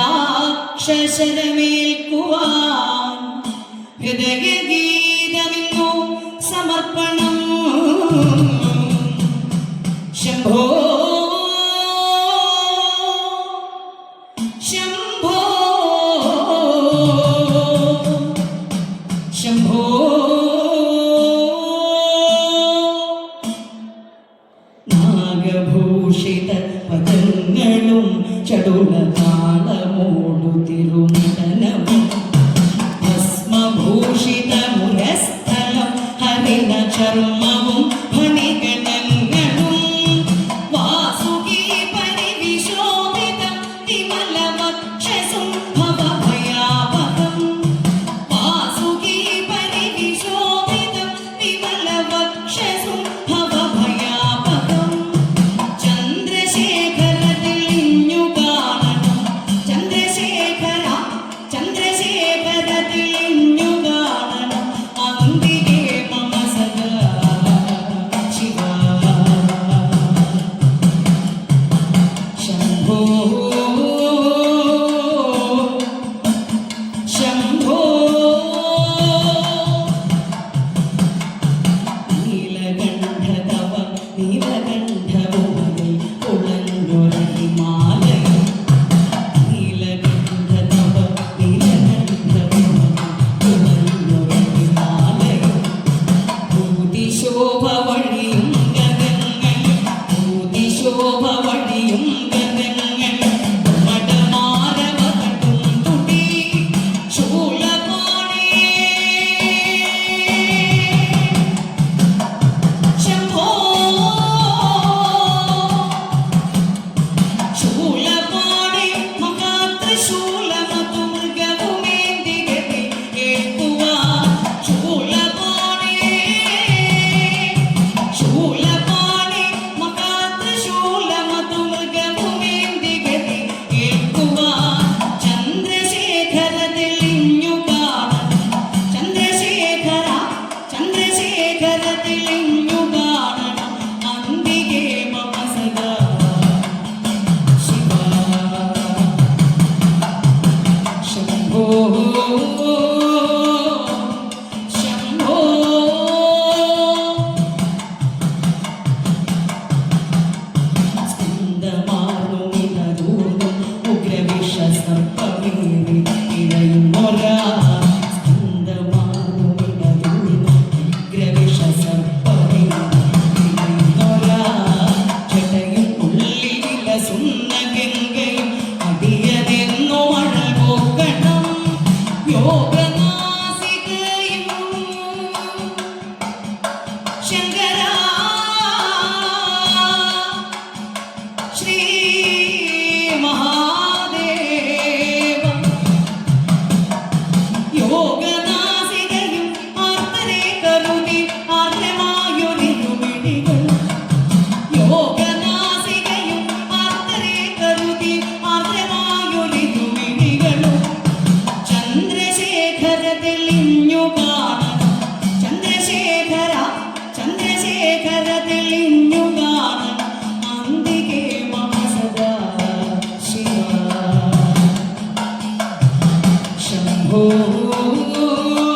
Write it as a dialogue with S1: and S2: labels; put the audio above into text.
S1: രാക്ഷസരമേൽക്കുവാൻ ഹൃദയഗീതമിന്നു സമർപ്പണം. ശംഭോ ശംഭോ ശംഭോ. നാഗഭൂഷിത പദങ്ങളും ചടുള ഭൂഷിതമുരസ്ഥലം ഹരിണ ചർമ്മ 左边 caminho.